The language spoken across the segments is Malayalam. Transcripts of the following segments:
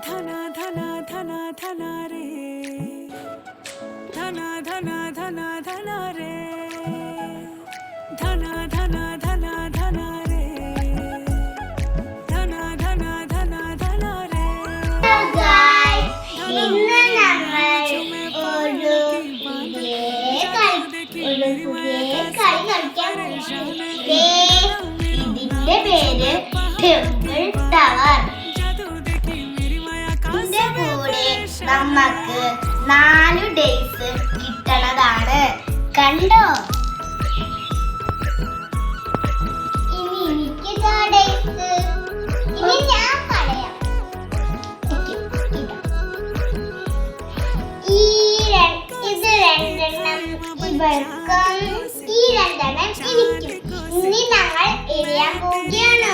ധന ധന ധന ധന രേ ധന ധന ധന ധന രേ ധന ധന ധന ധന രേ ധന ധന ധന ധന രേ ഇന്ന് നമ്മൾ ഒരു കളി കളിക്കാൻ ഇതിന്റെ പേര് നമുക്ക് നാലു ഡേയ്സ് കിട്ടണതാണ്. കണ്ടോ? ഇനി എനിക്ക് ഡേയ്സ് ഇനി ഞാൻ പറയാം. ഈ ഇത് രണ്ടെണ്ണം ഇവർക്കും ഈ രണ്ടെണ്ണം എനിക്കും. ഇനി ഞങ്ങൾ എറിയാൻ പോവുകയാണ്.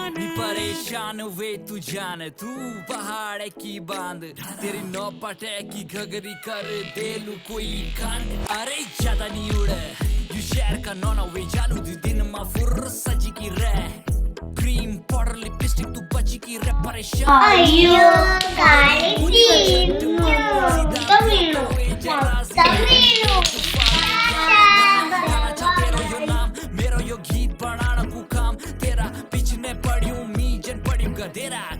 जाने परेशान वे तू जाने तू पहाड़ की बाँध। तेरी नौपटे की घगरी कर दे लू कोई कांड। अरे ज़्यादा नहीं उड़े यू शहर का नौ नौना वे जालू दी दिन मफुर सज की रह। क्रीम पाउडर लिपस्टिक तू बच की रे परेशान। Are you guys did I